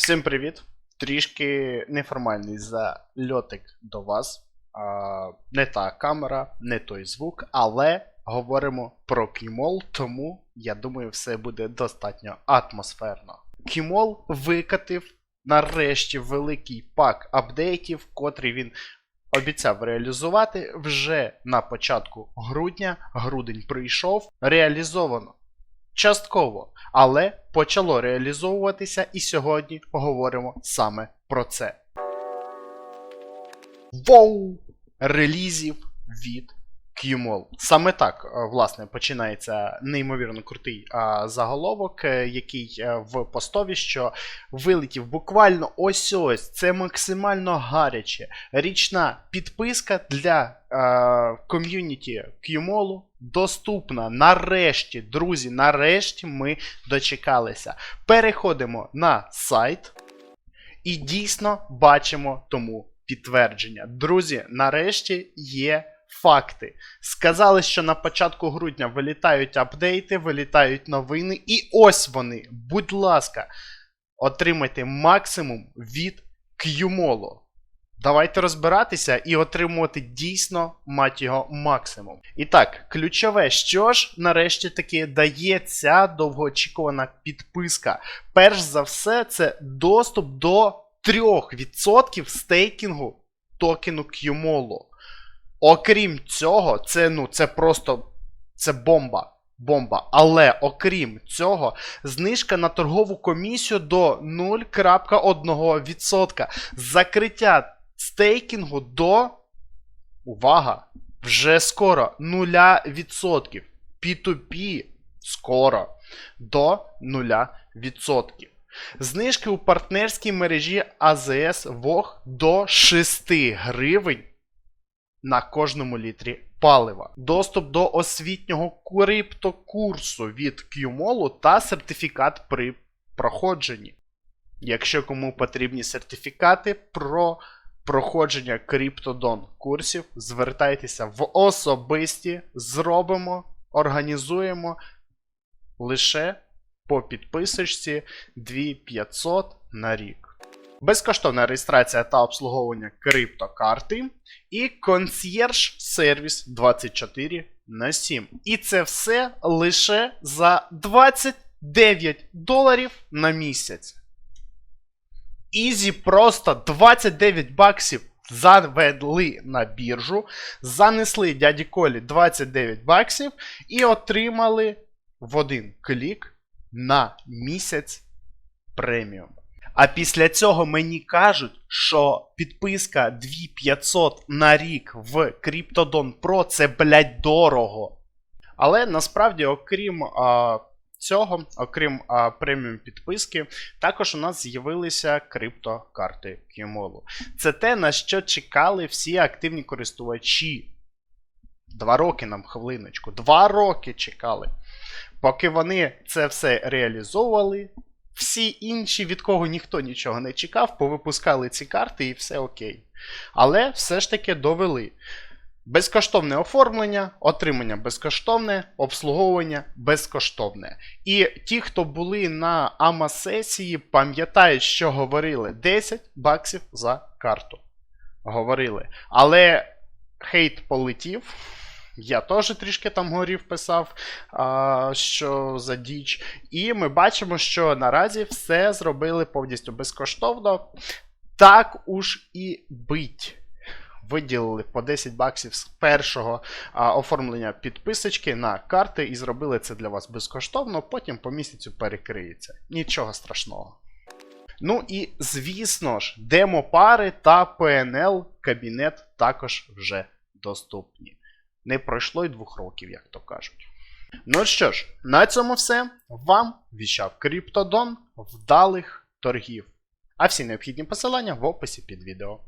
Всім привіт! Трішки неформальний зальотик до вас. А, не та камера, не той звук, але говоримо про Кімол, тому я думаю, все буде достатньо атмосферно. Кімол викатив нарешті великий пак апдейтів, котрий він обіцяв реалізувати вже на початку грудня. Грудень прийшов, реалізовано частково, але почало реалізовуватися, і сьогодні поговоримо саме про це. Воу! Релізів від QMOL. Саме так, е, власне, починається неймовірно крутий а, заголовок, е, який е, в постові, що вилетів буквально ось ось. Це максимально гаряче. Річна підписка для е, ком'юніті QMOL доступна. Нарешті, друзі, нарешті ми дочекалися. Переходимо на сайт і дійсно бачимо тому підтвердження. Друзі, нарешті є факти. Сказали, що на початку грудня вилітають апдейти, вилітають новини, і ось вони. Будь ласка, отримайте максимум від QMOL. Давайте розбиратися і отримувати дійсно, мать його, максимум. І так, ключове, що ж нарешті таки дає ця довгоочікувана підписка. Перш за все, це доступ до 3% стейкінгу токену QMOL. Окрім цього, це ну, це просто це бомба. Бомба. Але окрім цього, знижка на торгову комісію до 0,1%. Закриття стейкінгу до. Увага! Вже скоро 0%. P2P скоро до 0%. Знижки у партнерській мережі АЗС ВОГ до 6 гривень на кожному літрі палива. Доступ до освітнього криптокурсу від QMOL та сертифікат при проходженні. Якщо кому потрібні сертифікати про проходження криптодон курсів, звертайтеся в особисті, зробимо, організуємо лише по підписочці 2500 на рік. Безкоштовна реєстрація та обслуговування криптокарти і консьєрж сервіс 24 на 7. І це все лише за 29 доларів на місяць. Ізі просто 29 баксів завели на біржу, занесли дяді Колі 29 баксів і отримали в один клік на місяць преміум. А після цього мені кажуть, що підписка 2500 на рік в Cryptodon Pro це, блядь, дорого. Але насправді, окрім а, цього, окрім а, преміум підписки, також у нас з'явилися криптокарти QMOL. Це те, на що чекали всі активні користувачі. Два роки нам хвилиночку. Два роки чекали. Поки вони це все реалізовували, всі інші, від кого ніхто нічого не чекав, повипускали ці карти і все окей. Але все ж таки довели. Безкоштовне оформлення, отримання безкоштовне, обслуговування безкоштовне. І ті, хто були на АМА-сесії, пам'ятають, що говорили 10 баксів за карту. Говорили. Але хейт полетів. Я теж трішки там горів писав, а, що за діч. І ми бачимо, що наразі все зробили повністю безкоштовно. Так уж і бить. Виділили по 10 баксів з першого а, оформлення підписочки на карти і зробили це для вас безкоштовно, потім по місяцю перекриється. Нічого страшного. Ну і звісно ж, демо-пари та PNL кабінет також вже доступні. Не пройшло й двох років, як то кажуть. Ну що ж, на цьому все. Вам віщав Криптодон вдалих торгів. А всі необхідні посилання в описі під відео.